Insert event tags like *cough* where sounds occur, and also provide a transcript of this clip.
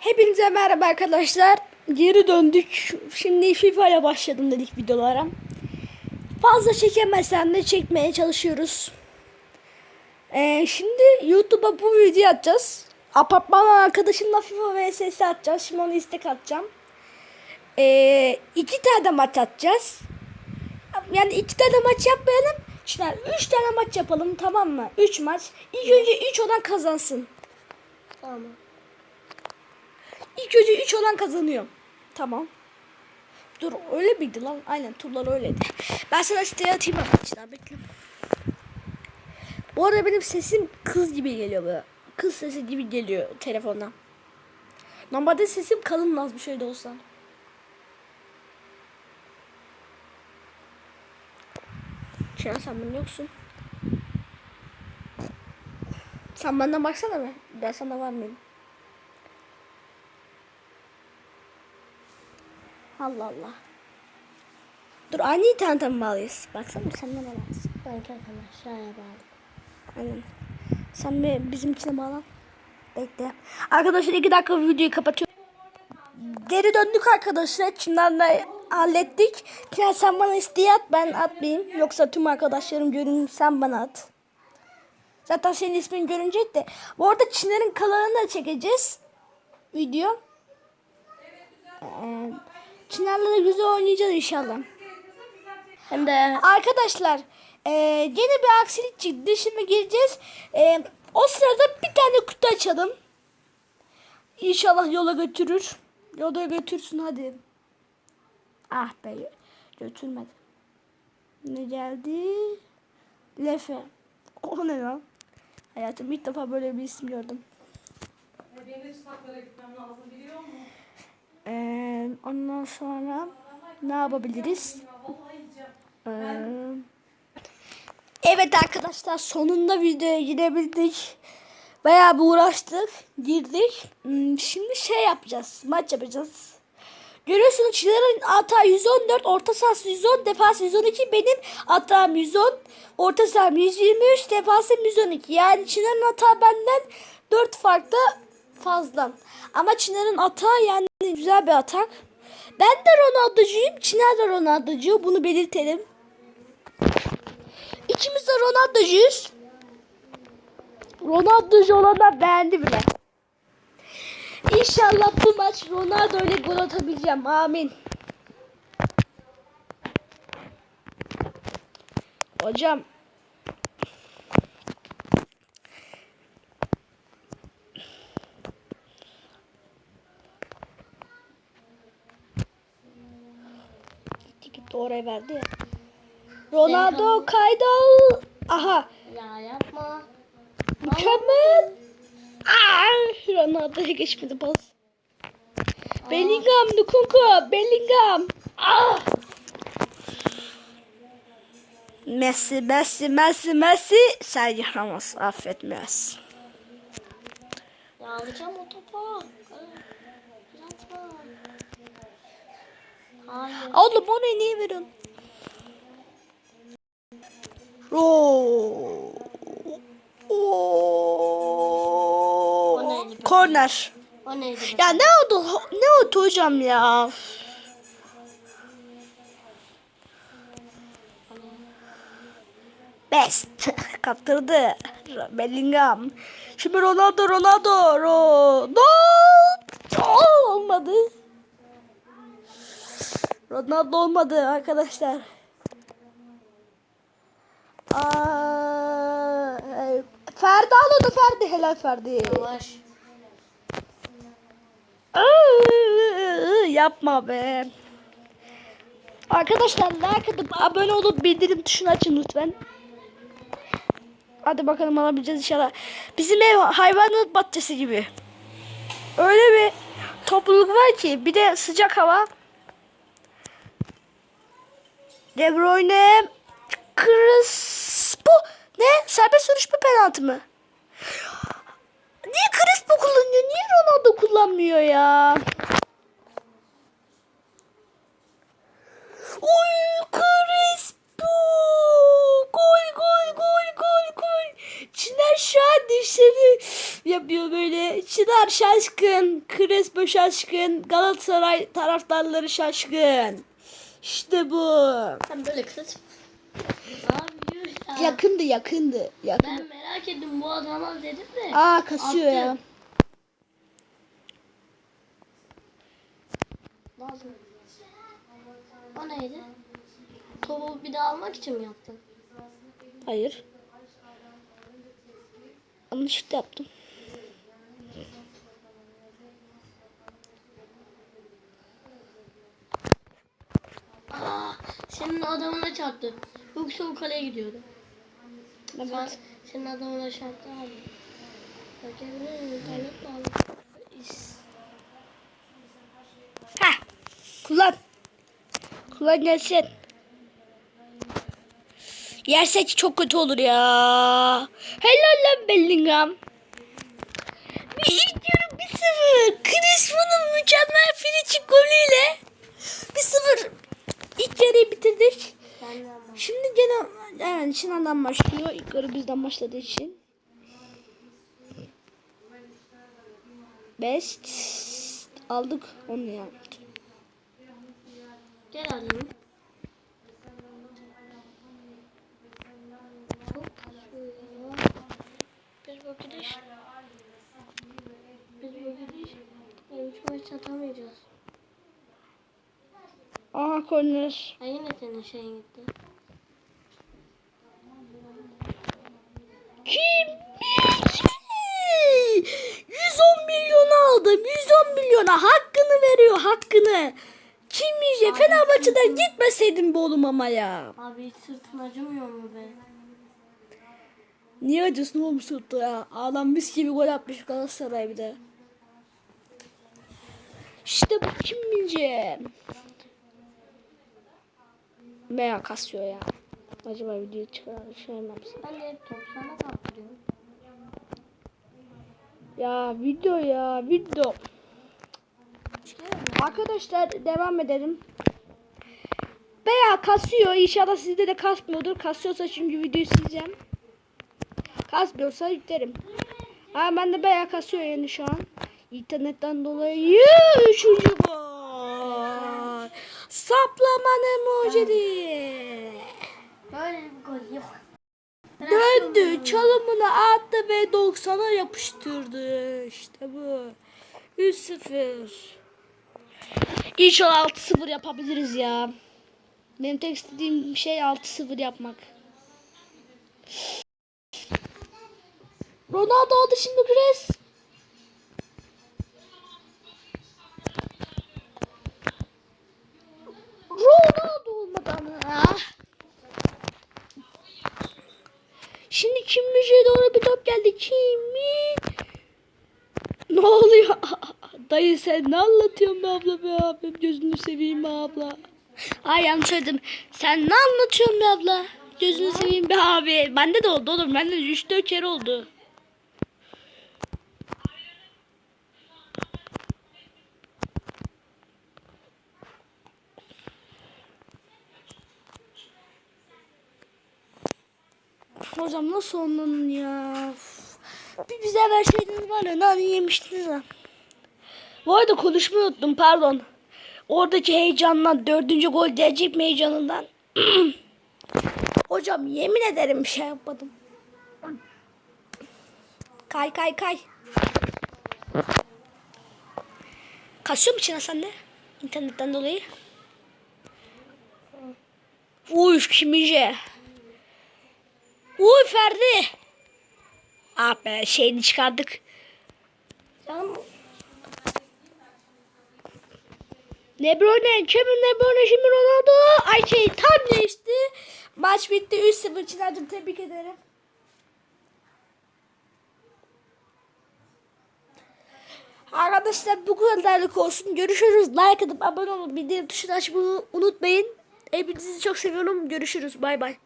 Hepinize merhaba arkadaşlar. Geri döndük. Şimdi FIFA ile başladım dedik videolara. Fazla çekemezsem de çekmeye çalışıyoruz. Ee, şimdi YouTube'a bu videoyu atacağız. Apartman arkadaşımla FIFA vs atacağız. Şimdi onu istek atacağım. Ee, iki tane maç atacağız. Yani iki tane maç yapmayalım. Çınar üç tane maç yapalım tamam mı? Üç maç. İlk önce üç olan kazansın. Tamam. İlk önce 3 olan kazanıyor. Tamam. Dur öyle miydi lan? Aynen turlar öyleydi. Ben sana siteye atayım arkadaşlar bekle. Bu arada benim sesim kız gibi geliyor böyle. Kız sesi gibi geliyor telefondan. Normalde sesim kalın az bir şey de olsa. An sen benden yoksun. Sen benden baksana be. Ben sana var mıyım? Allah Allah. Dur aynı internete mi bağlıyız? Baksana sen bana bağlısın. Belki arkadaşlar bağlı. Aynen. Sen bir bizimkine bağlan. Bekle. Arkadaşlar iki dakika videoyu kapatıyorum. Geri döndük arkadaşlar. Çınar'la hallettik. Çınar sen bana isteği at ben atmayayım. Yoksa tüm arkadaşlarım görün sen bana at. Zaten senin ismin görünecek de. Bu arada Çınar'ın kanalını da çekeceğiz. Video. Ee, Çınar'la da güzel oynayacağız inşallah. Hem de Arkadaşlar e, yeni bir aksilik çıktı. Şimdi gireceğiz. E, o sırada bir tane kutu açalım. İnşallah yola götürür. Yola götürsün hadi. Ah be götürmedi. Ne geldi? Lefe. O ne lan? Hayatım ilk defa böyle bir isim gördüm. Benim de çıtaklara gitmem lazım biliyor musun? Ee, ondan sonra ne yapabiliriz? Ee, evet arkadaşlar sonunda videoya girebildik. Bayağı bir uğraştık. Girdik. Hmm, Şimdi şey yapacağız. Maç yapacağız. Görüyorsunuz Çınar'ın hata 114, orta sahası 110, defans 112. Benim hatam 110, orta saham 123, defansım 112. Yani Çınar'ın hata benden 4 farklı fazla. Ama Çınar'ın hata yani güzel bir atak. Ben de Ronaldo'cuyum. Çınar da Ronaldo'cu. Bunu belirtelim. İkimiz de Ronaldo'cuyuz. Ronaldo'cu olanlar beğendi bile. İnşallah bu maç Ronaldo ile gol atabileceğim. Amin. Hocam. Oraya verdi ya. Ronaldo kaydol. Aha. ya yapma. Mükemmel. Aa, Ronaldo'ya geçmedi pas. Bellingham, Lukunku, Bellingham. Ah! Messi, Messi, Messi, Messi. Sergio Ramos affetmez. Ya alacağım o topu. Yapma. Hayır. Oğlum onu niye veriyorsun? Oo. Oo. O neydi? be? Ya ne oldu? Ne oldu hocam ya? Best. *laughs* Kaptırdı. Bellingham. Şimdi Ronaldo, Ronaldo, Ronaldo. Olmadı. Ronaldo olmadı arkadaşlar. Aa, e, Ferdi al onu Ferdi. Helal Ferdi. Yavaş. Iıı, Yapma be. Arkadaşlar like atıp abone olup bildirim tuşunu açın lütfen. Hadi bakalım alabileceğiz inşallah. Bizim ev hayvanat bahçesi gibi. Öyle bir topluluk var ki bir de sıcak hava. De Bruyne Crespo ne? Serbest vuruş mu penaltı mı? Niye Crespo kullanıyor? Niye Ronaldo kullanmıyor ya? Oy Crespo! Gol gol gol gol gol. Çınar an dişleri yapıyor böyle. Çınar şaşkın. Crespo şaşkın. Galatasaray taraftarları şaşkın. İşte bu. Sen böyle kız. Abi ya. Yakındı yakındı. yakındı. Ben merak ettim bu adamlar dedim de. Aa kasıyor Attı. ya. Lazım. O neydi? Topu bir daha almak için mi yaptın? Hayır. Yanlışlıkla yaptım. Aa, senin adamına çarptı. Yoksa o kaleye gidiyordu. Sen, senin adamına çarptı abi. Ha. Kullan. Kullan gelsin. Yersek çok kötü olur ya. Helal lan Bellingham. Bir ilk yarı 1-0. Crespo'nun mükemmel free golüyle 1-0 ilk yarıyı bitirdik. Ben de ama. Şimdi gene yani Sinan'dan başlıyor. İlk bizden başladığı için. Best aldık onu ya. Gel alayım. Çok kasıyor gidiş. Biz bu gidiş. Üç maç atamayacağız. Aha korner. Ha yine senin şeyin gitti. Kim? 110 milyon aldım. 110 milyona hakkını veriyor hakkını. Kim yiyecek? Fenerbahçe'den gitmeseydin be oğlum ama ya. Abi hiç sırtın acımıyor mu be? Niye acısın oğlum sırtı ya? Adam mis gibi gol atmış Galatasaray bir de. İşte bu kim yiyecek? Veya kasıyor ya. Acaba video çıkar şey mi yapsam? Ben de hep top sana kaptırıyorum. Ya video ya video. Arkadaşlar devam edelim. Veya kasıyor. İnşallah sizde de kasmıyordur. Kasıyorsa çünkü videoyu sileceğim. Kasmıyorsa yüklerim. Ama ben de bayağı kasıyor yani şu an. İnternetten dolayı üçüncü. Saplamanın mucidi. Böyle bir gol yok. Döndü, çalımını attı ve 90'a yapıştırdı. İşte bu. 3-0. İnşallah 6-0 yapabiliriz ya. Benim tek istediğim şey 6-0 yapmak. Ronaldo aldı şimdi Gres. Ronaldo olmadan. Ah. Şimdi Kim Müjde'ye doğru bir top geldi. Kimi? Ne oluyor? *laughs* Dayı sen ne anlatıyorsun be abla be abim? Gözünü seveyim be abla. Ay yanlış söyledim. Sen ne anlatıyorsun be abla? Gözünü seveyim be abi. Bende de oldu oğlum. Bende de 3-4 kere oldu. Hocam nasıl onların ya? Bir bize verseydiniz var ya nane yemiştiniz ha. Bu arada konuşmayı unuttum pardon. Oradaki heyecandan dördüncü gol gelecek mi heyecanından? *clears throat* Hocam yemin ederim bir şey yapmadım. Kay kay kay. Kasıyor mu Çiğne sende? İnternetten dolayı. Uy kimice. Uy Ferdi. Ah be şeyini çıkardık. Canım De Bruyne, Kevin De Bruyne, şimdi Ronaldo. Ay şey tam geçti. Maç bitti 3-0 Çınar'cığım tebrik ederim. Arkadaşlar bu kadarlık olsun. Görüşürüz. Like atıp abone olup bildirim tuşunu açmayı unutmayın. Hepinizi çok seviyorum. Görüşürüz. Bay bay.